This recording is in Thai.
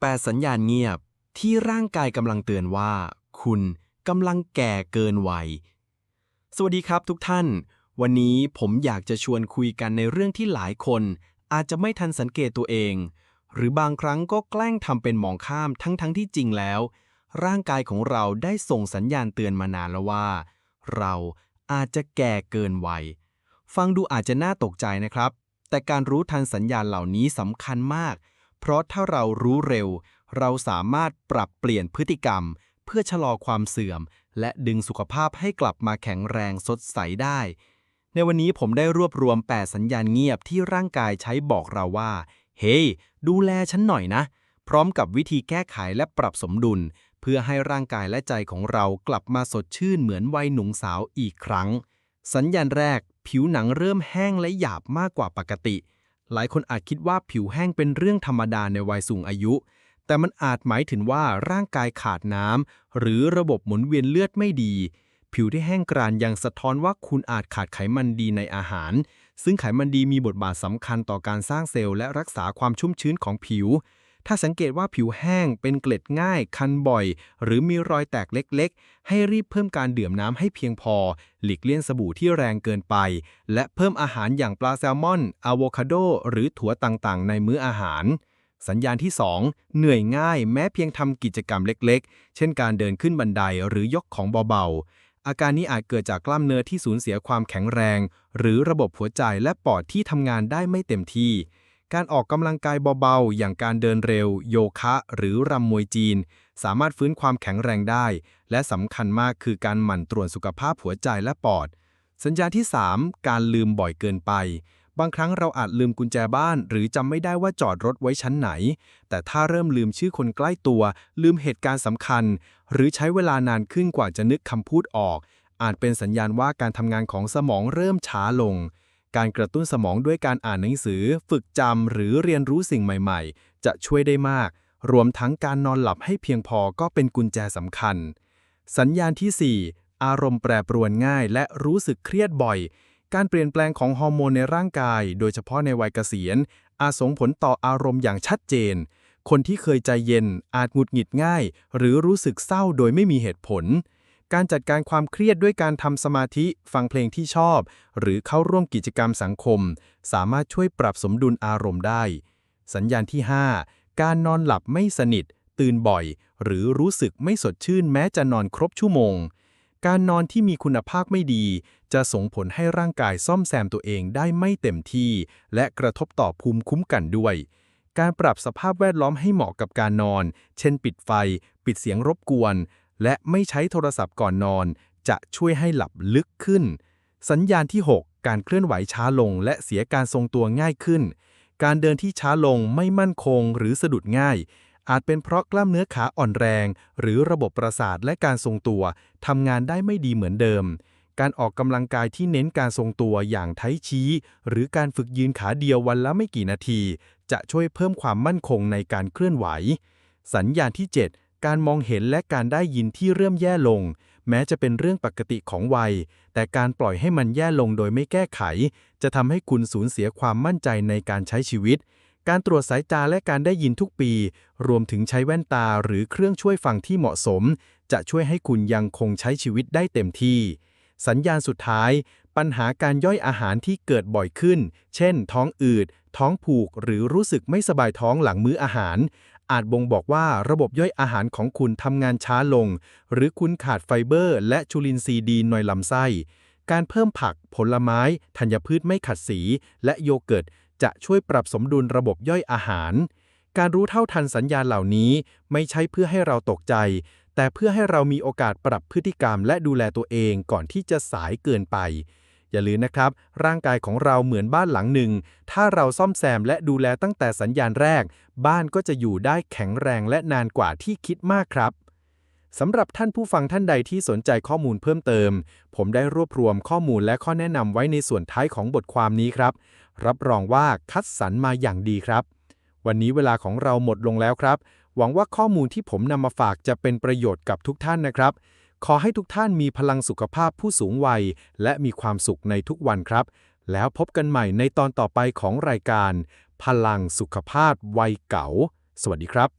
แปสัญญาณเงียบที่ร่างกายกำลังเตือนว่า คุณกำลังแก่เกินวัย สวัสดีครับทุกท่าน วันนี้ผมอยากจะชวนคุยกันในเรื่องที่หลายคน อาจจะไม่ทันสังเกตตัวเอง หรือบางครั้งก็แกล้งทำเป็นมองข้ามทั้งๆทที่จริงแล้ว ร่างกายของเราได้ส่งสัญญาณเตือนมานานแล้วว่า เราอาจจะแก่เกินวัย ฟังดูอาจจะน่าตกใจนะครับ แต่การรู้ทันสัญญาณเหล่านี้สำคัญมาก เพราะถ้าเรารู้เร็ว เราสามารถปรับเปลี่ยนพฤติกรรม เพื่อชะลอความเสื่อม และดึงสุขภาพให้กลับมาแข็งแรงสดใสได้ ในวันนี้ผมได้รวบรวม 8 สัญญาณเงียบที่ร่างกายใช้บอกเราว่า เฮ้ hey, ดูแลฉันหน่อยนะ พร้อมกับวิธีแก้ไขและปรับสมดุล เพื่อให้ร่างกายและใจของเรากลับมาสดชื่นเหมือนวัยหนุ่มสาวอีกครั้ง สัญญาณแรก ผิวหนังเริ่มแห้งและหยาบมากกว่าปกติ หลายคนอาจคิดว่าผิวแห้งเป็นเรื่องธรรมดาในวัยสูงอายุ แต่มันอาจหมายถึงว่าร่างกายขาดน้ำหรือระบบหมุนเวียนเลือดไม่ดี ผิวที่แห้งกรานยังสะท้อนว่าคุณอาจขาดไขมันดีในอาหาร ซึ่งไขมันดีมีบทบาทสำคัญต่อการสร้างเซลล์และรักษาความชุ่มชื้นของผิว ถ้าสังเกตว่าผิวแห้งเป็นเกล็ดง่าย คันบ่อย หรือมีรอยแตกเล็กๆ ให้รีบเพิ่มการดื่มน้ำให้เพียงพอ หลีกเลี่ยงสบู่ที่แรงเกินไป และเพิ่มอาหารอย่างปลาแซลมอนอะโวคาโด หรือถั่วต่างๆ ในมื้ออาหาร สัญญาณที่ 2 เหนื่อยง่าย แม้เพียงทำกิจกรรมเล็กๆ เช่นการเดินขึ้นบันไดหรือยกของเบาๆ อาการนี้อาจเกิดจากกล้ามเนื้อที่สูญเสียความแข็งแรง หรือระบบหัวใจและปอดที่ทำงานได้ไม่เต็มที่ การออกกำลังกายเบาๆ อย่างการเดินเร็ว โยคะหรือรำมวยจีน สามารถฟื้นความแข็งแรงได้ และสำคัญมากคือการหมั่นตรวจสุขภาพหัวใจและปอด สัญญาณที่ 3 การลืมบ่อยเกินไป บางครั้งเราอาจลืมกุญแจบ้าน หรือจำไม่ได้ว่าจอดรถไว้ชั้นไหน แต่ถ้าเริ่มลืมชื่อคนใกล้ตัว ลืมเหตุการณ์สำคัญ หรือใช้เวลานานขึ้นกว่าจะนึกคำพูดออก อาจเป็นสัญญาณว่าการทำงานของสมองเริ่มช้าลง การกระตุ้นสมองด้วยการอ่านหนังสือ ฝึกจำหรือเรียนรู้สิ่งใหม่ๆ จะช่วยได้มาก รวมทั้งการนอนหลับให้เพียงพอก็เป็นกุญแจสำคัญ สัญญาณที่ 4 อารมณ์แปรปรวนง่าย และรู้สึกเครียดบ่อย การเปลี่ยนแปลงของฮอร์โมนในร่างกาย โดยเฉพาะในวัยเกษียณ อาจส่งผลต่ออารมณ์อย่างชัดเจน คนที่เคยใจเย็นอาจหงุดหงิดง่าย หรือรู้สึกเศร้าโดยไม่มีเหตุผล การจัดการความเครียดด้วยการทำสมาธิ ฟังเพลงที่ชอบ หรือเข้าร่วมกิจกรรมสังคม สามารถช่วยปรับสมดุลอารมณ์ได้ สัญญาณที่ 5 การนอนหลับไม่สนิท ตื่นบ่อย หรือรู้สึกไม่สดชื่นแม้จะนอนครบชั่วโมง การนอนที่มีคุณภาพไม่ดี จะส่งผลให้ร่างกายซ่อมแซมตัวเองได้ไม่เต็มที่ และกระทบต่อภูมิคุ้มกันด้วยการปรับสภาพแวดล้อมให้เหมาะกับการนอน เช่นปิดไฟ ปิดเสียงรบกวน และไม่ใช้โทรศัพท์ก่อนนอน จะช่วยให้หลับลึกขึ้น สัญญาณที่ 6 การเคลื่อนไหวช้าลง และเสียการทรงตัวง่ายขึ้น การเดินที่ช้าลงไม่มั่นคงหรือสะดุดง่าย อาจเป็นเพราะกล้ามเนื้อขาอ่อนแรง หรือระบบประสาทและการทรงตัวทำงานได้ไม่ดีเหมือนเดิม การออกกำลังกายที่เน้นการทรงตัวอย่างไทชี้ หรือการฝึกยืนขาเดียววันละไม่กี่นาที จะช่วยเพิ่มความมั่นคงในการเคลื่อนไหว สัญญาณที่ 7 การมองเห็นและการได้ยินที่เริ่มแย่ลง แม้จะเป็นเรื่องปกติของวัย แต่การปล่อยให้มันแย่ลงโดยไม่แก้ไข จะทำให้คุณสูญเสียความมั่นใจในการใช้ชีวิต การตรวจสายตาและการได้ยินทุกปี รวมถึงใช้แว่นตาหรือเครื่องช่วยฟังที่เหมาะสม จะช่วยให้คุณยังคงใช้ชีวิตได้เต็มที่ สัญญาณสุดท้าย ปัญหาการย่อยอาหารที่เกิดบ่อยขึ้น เช่น ท้องอืดท้องผูกหรือรู้สึกไม่สบายท้องหลังมื้ออาหาร อาจบ่งบอกว่าระบบย่อยอาหารของคุณทำงานช้าลง หรือคุณขาดไฟเบอร์ และจุลินทรีย์ดีในลำไส้ การเพิ่มผัก ผลไม้ ธัญพืชไม่ขัดสี และโยเกิร์ต จะช่วยปรับสมดุลระบบย่อยอาหาร การรู้เท่าทันสัญญาณเหล่านี้ไม่ใช่เพื่อให้เราตกใจ แต่เพื่อให้เรามีโอกาสปรับพฤติกรรมและดูแลตัวเองก่อนที่จะสายเกินไป อย่าลืมนะครับ ร่างกายของเราเหมือนบ้านหลังหนึ่ง ถ้าเราซ่อมแซมและดูแลตั้งแต่สัญญาณแรก บ้านก็จะอยู่ได้แข็งแรงและนานกว่าที่คิดมากครับสำหรับท่านผู้ฟังท่านใดที่สนใจข้อมูลเพิ่มเติม ผมได้รวบรวมข้อมูลและข้อแนะนำไว้ในส่วนท้ายของบทความนี้ครับ รับรองว่าคัดสรรมาอย่างดีครับ วันนี้เวลาของเราหมดลงแล้วครับ หวังว่าข้อมูลที่ผมนำมาฝากจะเป็นประโยชน์กับทุกท่านนะครับ ขอให้ทุกท่านมีพลังสุขภาพผู้สูงวัย และมีความสุขในทุกวันครับ แล้วพบกันใหม่ในตอนต่อไปของรายการ พลังสุขภาพวัยเก่า สวัสดีครับ